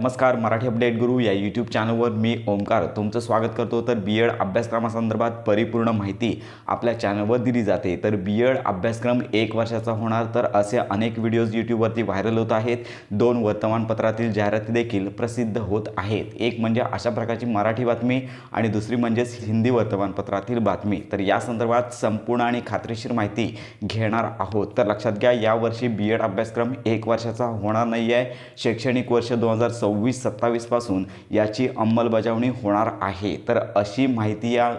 नमस्कार मराठी अपडेट गुरु या यूट्यूब चॅनलवर मी ओमकार तुमचं स्वागत करतो. तर बी एड अभ्यासक्रमासंदर्भात परिपूर्ण माहिती आपल्या चॅनलवर दिली जाते. तर बी एड अभ्यासक्रम एक वर्षाचा होणार तर असे अनेक व्हिडिओज यूट्यूबवरती व्हायरल होत आहेत. दोन वर्तमानपत्रातील जाहिराती देखील प्रसिद्ध होत आहेत. एक म्हणजे अशा प्रकारची मराठी बातमी आणि दुसरी म्हणजेच हिंदी वर्तमानपत्रातील बातमी. तर या संदर्भात संपूर्ण आणि खात्रीशीर माहिती घेणार आहोत. तर लक्षात घ्या यावर्षी बी एड अभ्यासक्रम एक वर्षाचा होणार नाही आहे शैक्षणिक वर्ष दोन हजार सव्वीस सत्तावीसपासून याची अंमलबजावणी होणार आहे. तर अशी माहिती या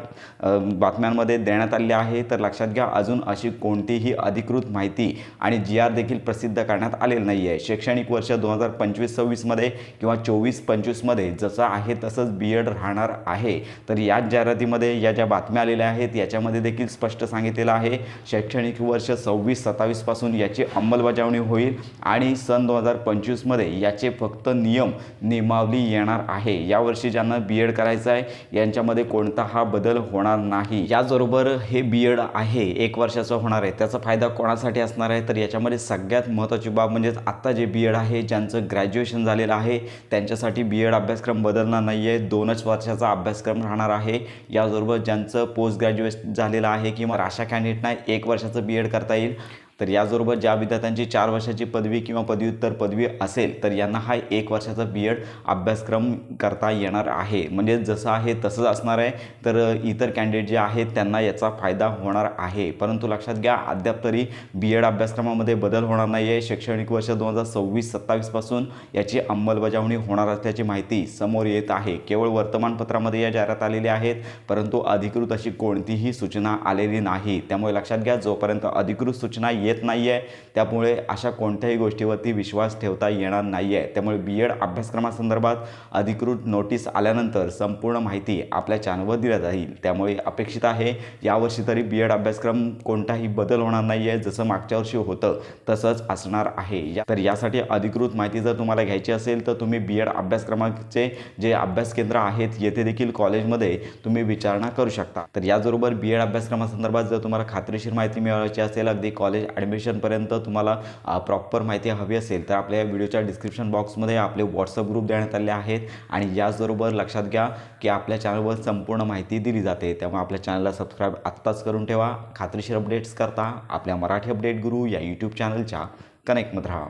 बातम्यांमध्ये देण्यात आली आहे. तर लक्षात घ्या अजून अशी कोणतीही अधिकृत माहिती आणि जी आर देखील प्रसिद्ध करण्यात आलेली नाही आहे शैक्षणिक वर्ष दोन हजार पंचवीस सव्वीसमध्ये किंवा चोवीस पंचवीसमध्ये जसं आहे तसंच बी एड राहणार आहे. तर याच जाहिरातीमध्ये या ज्या बातम्या आलेल्या आहेत याच्यामध्ये देखील स्पष्ट सांगितलेलं आहे. शैक्षणिक वर्ष सव्वीस सत्तावीसपासून याची अंमलबजावणी होईल आणि सन दोन हजार पंचवीसमध्ये याचे फक्त नियम नियमावली येणार आहे. यावर्षी ज्यांना बी एड करायचं आहे यांच्यामध्ये कोणता हा बदल होणार नाही. याचबरोबर हे बी एड आहे एक वर्षाचं होणार आहे. त्याचा फायदा कोणासाठी असणार आहे? तर याच्यामध्ये सगळ्यात महत्त्वाची बाब म्हणजेच आत्ता जे बी एड आहे ज्यांचं ग्रॅज्युएशन झालेलं आहे त्यांच्यासाठी बी एड अभ्यासक्रम बदलणार नाही आहे दोनच वर्षाचा अभ्यासक्रम राहणार आहे. याचबरोबर ज्यांचं पोस्ट ग्रॅज्युएट झालेलं आहे किंवा अशा कॅन्डिडेटना एक वर्षाचं बी एड करता येईल. तर याचबरोबर ज्या विद्यार्थ्यांची चार वर्षाची पदवी किंवा पदव्युत्तर पदवी असेल तर यांना हा एक वर्षाचा बी एड अभ्यासक्रम करता येणार आहे. म्हणजे जसं आहे तसंच असणार आहे. तर इतर कॅन्डिडेट जे आहेत त्यांना याचा फायदा होणार आहे. परंतु लक्षात घ्या अद्याप तरी बी एड अभ्यासक्रमामध्ये बदल होणार नाही आहे शैक्षणिक वर्ष दोन हजार सव्वीस सत्तावीसपासून याची अंमलबजावणी होणार असल्याची माहिती समोर येत आहे. केवळ वर्तमानपत्रामध्ये या जाहिरात आलेल्या आहेत परंतु अधिकृत अशी कोणतीही सूचना आलेली नाही. त्यामुळे लक्षात घ्या जोपर्यंत अधिकृत सूचना येत नाही आहे त्यामुळे अशा कोणत्याही गोष्टीवरती विश्वास ठेवता येणार नाही आहे त्यामुळे बी एड अभ्यासक्रमासंदर्भात अधिकृत नोटीस आल्यानंतर संपूर्ण माहिती आपल्या चॅनलवर दिल्या जाईल. त्यामुळे अपेक्षित आहे यावर्षी तरी बी एड अभ्यासक्रम कोणताही बदल होणार नाही आहे जसं मागच्या वर्षी होतं तसंच असणार आहे. या तर यासाठी अधिकृत माहिती जर तुम्हाला घ्यायची असेल तर तुम्ही बी एड अभ्यासक्रमाचे जे अभ्यास केंद्र आहेत येथे देखील कॉलेजमध्ये तुम्ही विचारणा करू शकता. तर याचबरोबर बी एड अभ्यासक्रमासंदर्भात जर तुम्हाला खात्रीशीर माहिती मिळवायची असेल अगदी कॉलेज ॲडमिशनपर्यंत तुम्हाला प्रॉपर माहिती हवी असेल तर आपल्या या व्हिडिओच्या डिस्क्रिप्शन बॉक्समध्ये आपले व्हॉट्सअप ग्रुप देण्यात आले आहेत आणि याचबरोबर लक्षात घ्या की आपल्या चॅनलवर संपूर्ण माहिती दिली जाते. त्यामुळे आपल्या चॅनलला सबस्क्राईब आत्ताच करून ठेवा. खात्रीशीर अपडेट्स करता आपल्या मराठी अपडेट गुरु या यूट्यूब चॅनलच्या कनेक्टमध्ये राहा.